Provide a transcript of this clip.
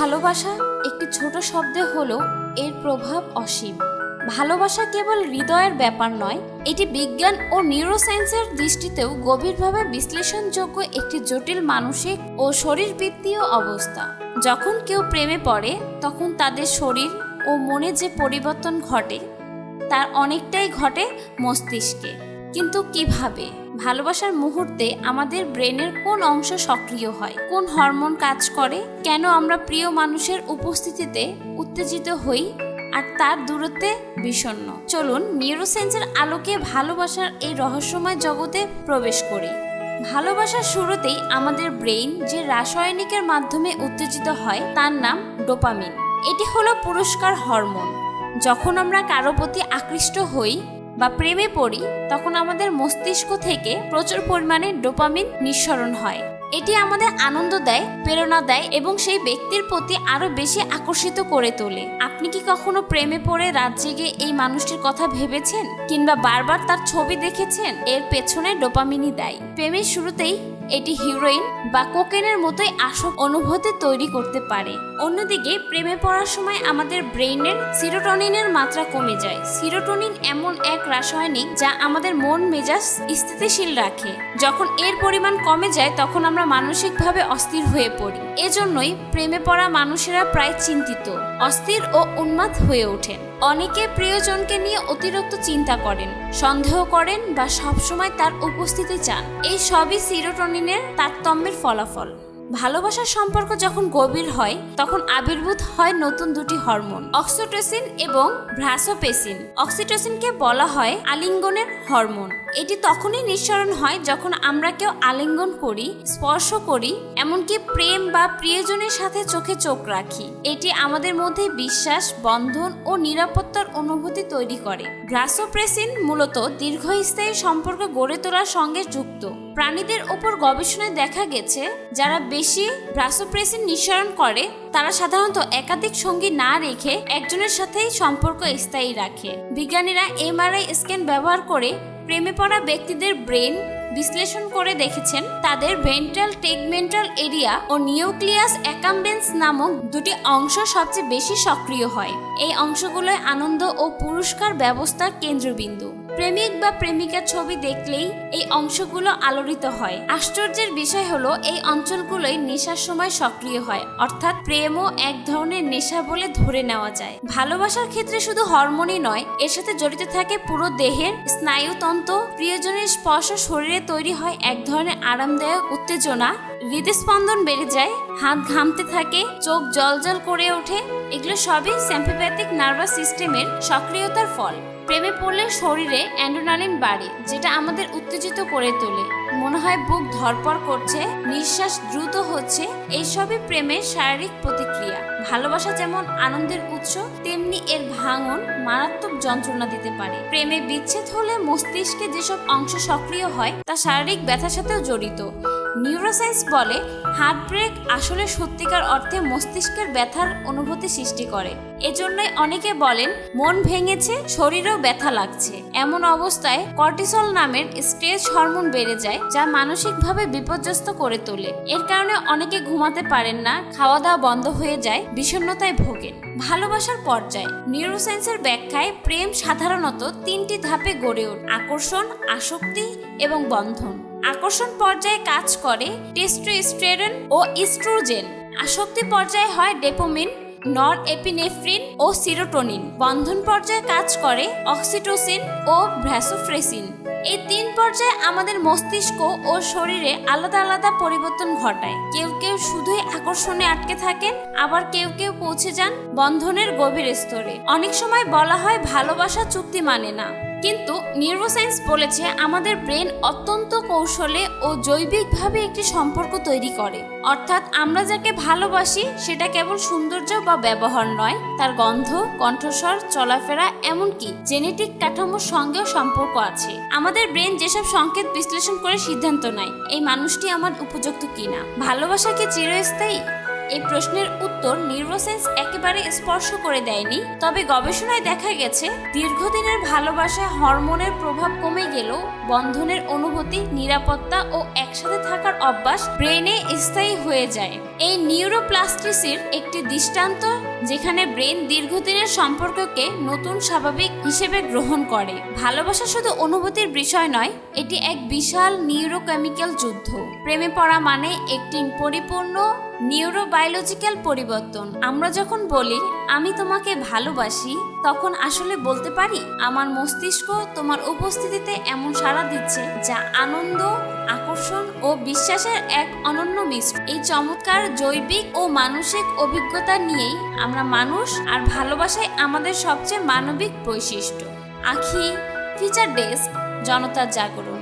ভালোবাসা একটি ছোট শব্দে হলেও এর প্রভাব অসীম। ভালোবাসা কেবল হৃদয়ের ব্যাপার নয়, এটি বিজ্ঞান ও নিউরোসায়েন্সের দৃষ্টিতেও গভীরভাবে বিশ্লেষণযোগ্য একটি জটিল মানসিক ও শরীরবৃত্তীয় অবস্থা। যখন কেউ প্রেমে পড়ে, তখন তাদের শরীর ও মনে যে পরিবর্তন ঘটে, তার অনেকটাই ঘটে মস্তিষ্কে। কিন্তু কীভাবে? ভালোবাসার মুহূর্তে আমাদের ব্রেনের কোন অংশ সক্রিয় হয়? কোন হরমোন কাজ করে? কেন আমরা প্রিয় মানুষের উপস্থিতিতে উত্তেজিত হই আর তার দূরত্বে বিষণ্ণ? চলুন নিউরোসেন্সের আলোকে ভালোবাসার এই রহস্যময় জগতে প্রবেশ করি। ভালোবাসার শুরুতেই আমাদের ব্রেইন যে রাসায়নিকের মাধ্যমে উত্তেজিত হয় তার নাম ডোপামিন। এটি হলো পুরস্কার হরমোন। যখন আমরা কারও প্রতি আকৃষ্ট হই বা প্রেমে পড়ি, তখন আমাদের মস্তিষ্ক থেকে প্রচুর পরিমাণে ডোপামিন নিঃসরণ হয়। এটি আমাদের আনন্দ দেয়, প্রেরণা দেয় এবং সেই ব্যক্তির প্রতি আরও বেশি আকর্ষিত করে তোলে। আপনি কি কখনো প্রেমে পড়ে রাত জেগে এই মানুষটির কথা ভেবেছেন কিংবা বারবার তার ছবি দেখেছেন? এর পেছনে ডোপামিনই দেয়। প্রেমের শুরুতেই এটি হিরোইন বা কোকেনের মতোই আসক অনুভূতি তৈরি করতে পারে। অন্যদিকে প্রেমে পড়ার সময় আমাদের ব্রেইনের সিরোটনিনের মাত্রা কমে যায়। সিরোটনিন এমন এক রাসায়নিক যা আমাদের মন মেজাজ স্থিতিশীল রাখে। যখন এর পরিমাণ কমে যায়, তখন আমরা মানসিকভাবে অস্থির হয়ে পড়ি। এজন্যই প্রেমে পড়া মানুষেরা প্রায় চিন্তিত, অস্থির ও উন্মাদ হয়ে ওঠেন। অনেকে প্রিয়জনকে নিয়ে অতিরিক্ত চিন্তা করেন, সন্দেহ করেন বা সবসময় তার উপস্থিতি চান। এই সবই সিরোটোনিনের তারতম্যের ফলাফল। ভালোবাসার সম্পর্ক যখন গভীর হয়, তখন আবির্ভূত হয় নতুন দুটি হরমোন, অক্সিটোসিন এবং ভ্রাসোপেসিন। অক্সিটোসিনকে বলা হয় আলিঙ্গনের হরমোন। এটি তখনই নিঃসরণ হয় যখন আমরা কেউ আলিঙ্গন করি, স্পর্শ করি, এমনকি প্রেম বা প্রিয়জনের সাথে চোখে চোখ রাখি। এটি আমাদের মধ্যে বিশ্বাস, বন্ধন ও নিরাপত্তার অনুভূতি তৈরি করে। ভ্রাসোপ্রেসিন মূলত দীর্ঘস্থায়ী সম্পর্ক গড়ে তোলার সঙ্গে যুক্ত। প্রাণীদের ওপর গবেষণায় দেখা গেছে, যারা বেশি ভ্রাসোপ্রেসিন নিঃসরণ করে, তারা সাধারণত একাধিক সঙ্গী না রেখে একজনের সাথেই সম্পর্ক স্থায়ী রাখে। বিজ্ঞানীরা এমআরআই স্ক্যান ব্যবহার করে প্রেমে পড়া ব্যক্তিদের ব্রেন বিশ্লেষণ করে দেখেছেন, তাদের ভেন্ট্রাল টেগমেন্টাল এরিয়া ও নিউক্লিয়াস অ্যাকাম্বেন্স নামক দুটি অংশ সবচেয়ে বেশি সক্রিয় হয়। এই অংশগুলোয় আনন্দ ও পুরস্কার ব্যবস্থার কেন্দ্রবিন্দু। প্রেমিক বা প্রেমিকার ছবি দেখলেই এই অংশগুলো আলোড়িত হয়। আশ্চর্যের বিষয় হলো, এই অঞ্চলগুলোই নেশার সময় সক্রিয় হয়, অর্থাৎ প্রেমও এক ধরনের নেশা বলে ধরে নেওয়া যায়। ভালোবাসার ক্ষেত্রে শুধু হরমোনই নয়, এর সাথে জড়িত থাকে পুরো দেহের স্নায়ুতন্ত্র, প্রিয়জনের স্পর্শ শরীরে তৈরি হয় এক ধরনের আরামদায়ক উত্তেজনা, হৃদস্পন্দন বেড়ে যায়, হাত ঘামতে থাকে, চোখ জল জল করে ওঠে, এগুলো সবই স্যাম্পিপ্যাথিক নার্ভাস সিস্টেমের সক্রিয়তার ফল। প্রেমে পড়লে শরীরে অ্যান্ডোনালিন বাড়ে, যেটা আমাদের উত্তেজিত করে তোলে। মনে হয় বুক ধরপড় করছে, নিঃশ্বাস দ্রুত হচ্ছে, এইসবই প্রেমের শারীরিক প্রতিক্রিয়া। ভালোবাসা যেমন আনন্দের উৎস, তেমনি এর ভাঙন মারাত্মক যন্ত্রণা দিতে পারে। প্রেমে বিচ্ছেদ হলে মস্তিষ্কে যেসব অংশ সক্রিয় হয়, তা শারীরিক ব্যথার সাথেও জড়িত। নিউরোসায়েন্স বলে হার্ট ব্রেক আসলে সত্যিকার অর্থে মস্তিষ্কের ব্যথার অনুভূতি সৃষ্টি করে। এজন্যই অনেকে বলেন, মন ভেঙেছে, শরীরেও ব্যথা লাগছে। এমন অবস্থায় কর্টিসল নামের স্ট্রেস হরমোন বেড়ে যায়, যা মানসিকভাবে বিপর্যস্ত করে তোলে। এর কারণে অনেকে ঘুমাতে পারেন না খাওয়া দাওয়া বন্ধ হয়ে যায়, বিষণ্ণতায় ভোগেন। ভালোবাসার পর্যায়। নিউরোসায়েন্সের ব্যাখ্যায় প্রেম সাধারণত তিনটি ধাপে গড়ে ওঠে, আকর্ষণ, আসক্তি এবং বন্ধন। আকর্ষণ পর্যায়ে কাজ করে টেস্টোস্টেরন ও ইস্ট্রোজেন। আসক্তি পর্যায়ে হয় ডেপোমিন নর এপিনেফ্রিন ও সিরোটোনিন। বন্ধন পর্যায়ে কাজ করে অক্সিটোসিন ও ভ্যাসোফ্রেসিন। এই তিন পর্যায়ে আমাদের মস্তিষ্ক ও শরীরে আলাদা আলাদা পরিবর্তন ঘটায়। কেউ কেউ শুধুই আকর্ষণে আটকে থাকেন, আবার কেউ কেউ পৌঁছে যান বন্ধনের গভীর স্তরে। অনেক সময় বলা হয় ভালোবাসা চুক্তি মানে না। কিন্তু নিউরোসায়েন্স বলেছে আমাদের ব্রেন অত্যন্ত কৌশলে ও জৈবিকভাবে একটি সম্পর্ক তৈরি করে। অর্থাৎ আমরা যাকে ভালোবাসি, সেটা কেবল সৌন্দর্য বা ব্যবহার নয়, তার গন্ধ, কণ্ঠস্বর, চলাফেরা, এমনকি জেনেটিক কাঠামোর সঙ্গেও সম্পর্ক আছে। আমাদের ব্রেন যেসব সংকেত বিশ্লেষণ করে সিদ্ধান্ত নেয়, এই মানুষটি আমার উপযুক্ত কিনা? ভালোবাসা কি চিরস্থায়ী? এই প্রশ্নের উত্তর নিউরোসেন্স একেবারে স্পর্শ করে দেয়নি। তবে গবেষণায় দেখা গেছে, দীর্ঘদিনের ভালোবাসায় হরমোনের প্রভাব কমে গেলেও বন্ধনের অনুভূতি, নিরাপত্তা ও একসাথে থাকার অভ্যাস ব্রেনে স্থায়ী হয়ে যায়। এই নিউরোপ্লাস্টিসির একটি দৃষ্টান্ত, যেখানে ব্রেন দীর্ঘদিনের সম্পর্ককে নতুন স্বাভাবিক হিসেবে গ্রহণ করে। ভালোবাসা শুধু অনুভূতির বিষয় নয়, এটি এক বিশাল নিউরোকেমিক্যাল যুদ্ধ। প্রেমে পড়া মানে একটি পরিপূর্ণ নিউরোবায়োলজিক্যাল পরিবর্তন। আমরা যখন বলি, আমি তোমাকে ভালোবাসি, তখন আসলে বলতে পারি, আমার মস্তিষ্ক তোমার উপস্থিতিতে এমন সাড়া দিচ্ছে যা আনন্দ, আকর্ষণ ও বিশ্বাসের এক অনন্য মিশ্র। এই চমৎকার জৈবিক ও মানসিক অভিজ্ঞতা নিয়েই আমরা মানুষ আর ভালোবাসাই আমাদের সবচেয়ে মানবিক বৈশিষ্ট্য। আখি ফিচার ডেস্ক জনতার জাগরণ।